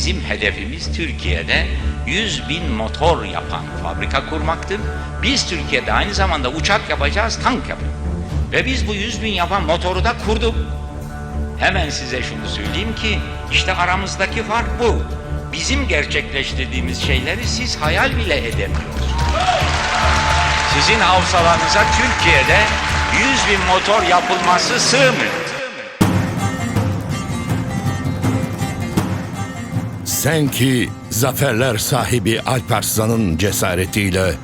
Bizim hedefimiz Türkiye'de 100 bin motor yapan fabrika kurmaktır. Biz Türkiye'de aynı zamanda uçak yapacağız, tank yapacağız. Ve biz bu 100 bin yapan motoru da kurduk. Hemen size şunu söyleyeyim ki işte aramızdaki fark bu. Bizim gerçekleştirdiğimiz şeyleri siz hayal bile edemiyorsunuz. Sizin havsalarınıza Türkiye'de 100 bin motor yapılması sığmıyor. Sen ki zaferler sahibi Alparslan'ın cesaretiyle,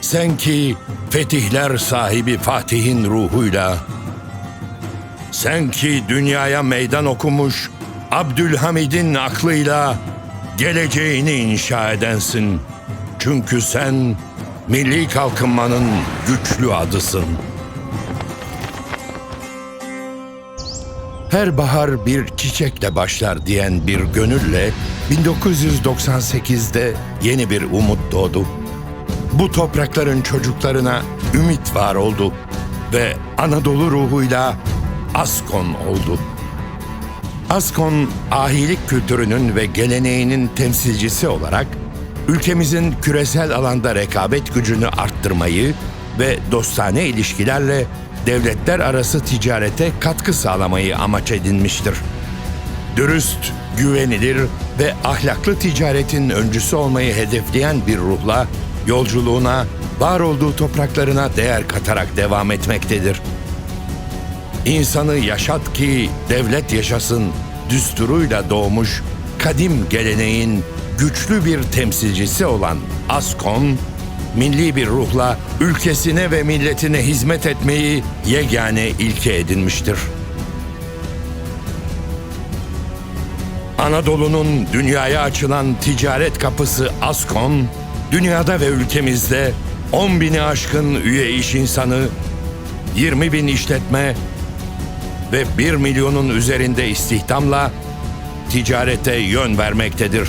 sen ki fetihler sahibi Fatih'in ruhuyla, sen ki dünyaya meydan okumuş Abdülhamid'in aklıyla geleceğini inşa edensin. Çünkü sen milli kalkınmanın güçlü adısın. Her bahar bir çiçekle başlar diyen bir gönülle 1998'de yeni bir umut doğdu. Bu toprakların çocuklarına ümit var oldu ve Anadolu ruhuyla Askon oldu. Askon, ahilik kültürünün ve geleneğinin temsilcisi olarak ülkemizin küresel alanda rekabet gücünü arttırmayı ve dostane ilişkilerle devletler arası ticarete katkı sağlamayı amaç edinmiştir. Dürüst, güvenilir ve ahlaklı ticaretin öncüsü olmayı hedefleyen bir ruhla yolculuğuna, var olduğu topraklarına değer katarak devam etmektedir. İnsanı yaşat ki devlet yaşasın düsturuyla doğmuş kadim geleneğin güçlü bir temsilcisi olan Askon, milli bir ruhla ülkesine ve milletine hizmet etmeyi yegane ilke edinmiştir. Anadolu'nun dünyaya açılan ticaret kapısı Askon, dünyada ve ülkemizde 10 bini aşkın üye iş insanı, 20 bin işletme ve 1 milyonun üzerinde istihdamla ticarete yön vermektedir.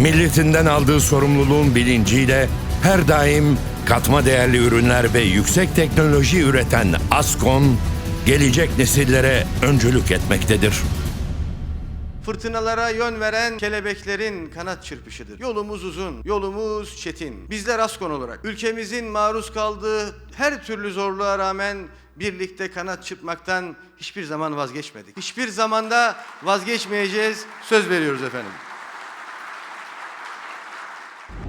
Milletinden aldığı sorumluluğun bilinciyle her daim katma değerli ürünler ve yüksek teknoloji üreten Askon, gelecek nesillere öncülük etmektedir. Fırtınalara yön veren kelebeklerin kanat çırpışıdır. Yolumuz uzun, yolumuz çetin. Bizler Askon olarak ülkemizin maruz kaldığı her türlü zorluğa rağmen birlikte kanat çırpmaktan hiçbir zaman vazgeçmedik. Hiçbir zamanda vazgeçmeyeceğiz. Söz veriyoruz efendim.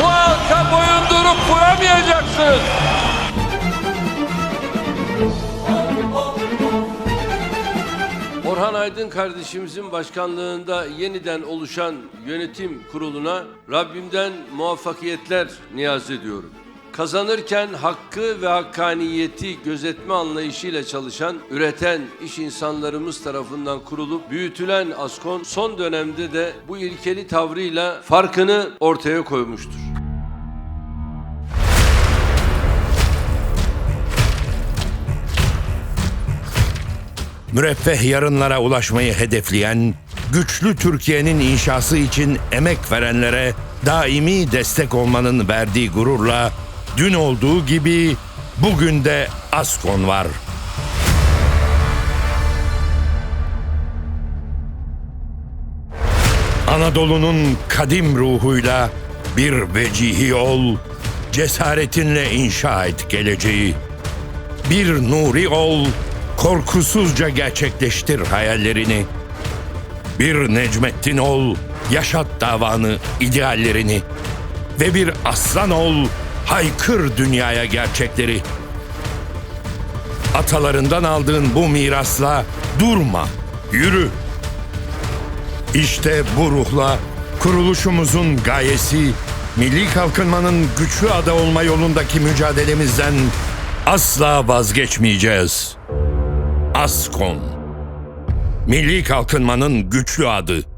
Bu halka boyundurup vuramayacaksınız. Orhan Aydın kardeşimizin başkanlığında yeniden oluşan yönetim kuruluna Rabbimden muvaffakiyetler niyaz ediyorum. Kazanırken hakkı ve hakkaniyeti gözetme anlayışıyla çalışan, üreten iş insanlarımız tarafından kurulup büyütülen Askon son dönemde de bu ilkeli tavrıyla farkını ortaya koymuştur. Müreffeh yarınlara ulaşmayı hedefleyen, güçlü Türkiye'nin inşası için emek verenlere daimi destek olmanın verdiği gururla dün olduğu gibi bugün de Askon var. Anadolu'nun kadim ruhuyla bir vecihi ol, cesaretinle inşa et geleceği. Bir nuri ol, korkusuzca gerçekleştir hayallerini. Bir Necmettin ol, yaşat davanı, ideallerini. Ve bir aslan ol, haykır dünyaya gerçekleri. Atalarından aldığın bu mirasla durma, yürü. İşte bu ruhla kuruluşumuzun gayesi milli kalkınmanın güçlü ada olma yolundaki mücadelemizden asla vazgeçmeyeceğiz. Askon Milli kalkınmanın güçlü adı.